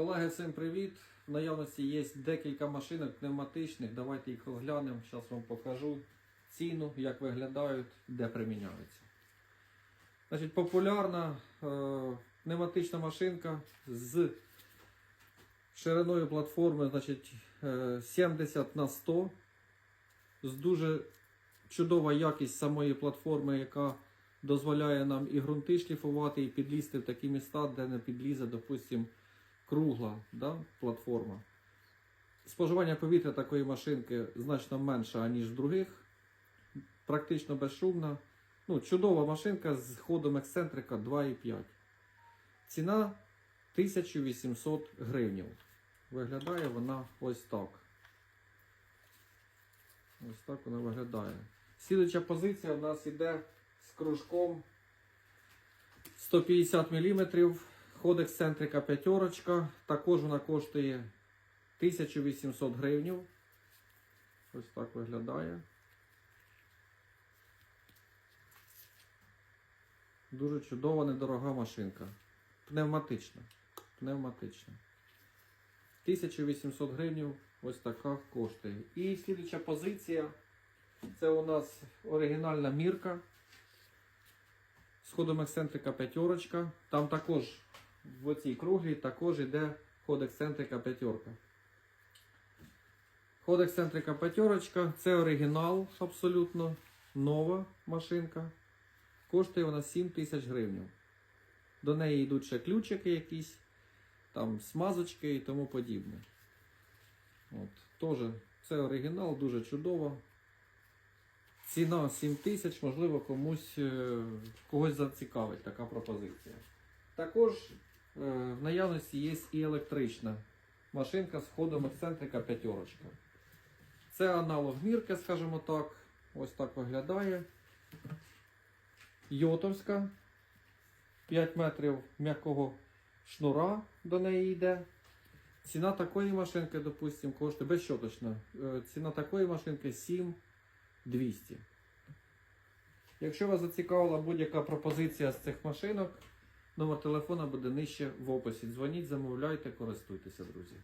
Колеги, всім привіт! В наявності є декілька машинок пневматичних. Давайте їх оглянемо. Зараз вам покажу ціну, як виглядають, де приміняються. Значить, популярна е, пневматична машинка з шириною платформи значить, е, 70 на 100 з дуже чудова якість самої платформи, яка дозволяє нам і ґрунти шліфувати, і підлізти в такі міста, де не підлізе, допустимо, кругла да, платформа. Споживання повітря такої машинки значно менше, ніж в других. Практично безшумна. Ну, чудова машинка з ходом ексцентрика 2,5. Ціна 1800 гривень. Виглядає вона ось так. Ось так вона виглядає. Слідуюча позиція у нас йде з кружком 150 мм. Ход ексцентрика п'ятерочка. Також вона коштує 1800 гривень. Ось так виглядає. Дуже чудова, недорога машинка. Пневматична. Пневматична. 1800 гривень ось така коштує. І слідуюча позиція. Це у нас оригінальна мірка. З ходом ексцентрика п'ятерочка. Там також в цій круглій також йде ход ексцентрика п'ятерка. Ход ексцентрика п'ятерочка. Це оригінал абсолютно нова машинка. Коштує вона 7 тисяч гривень. До неї йдуть ще ключики якісь, там смазочки і тому подібне. От, Теж це оригінал, дуже чудово. Ціна 7 тисяч, можливо, комусь е, когось зацікавить така пропозиція. Також в наявності є і електрична машинка з ходом ексцентрика п'ятерочка. Це аналог мірки, скажімо так. Ось так виглядає. Йотовська. 5 метрів м'якого шнура до неї йде. Ціна такої машинки, допустимо, коштує безщоточно. е, Ціна такої машинки 7200. Якщо вас зацікавила будь-яка пропозиція з цих машинок, номер телефона буде нижче в описі. Дзвоніть, замовляйте, користуйтеся, друзі.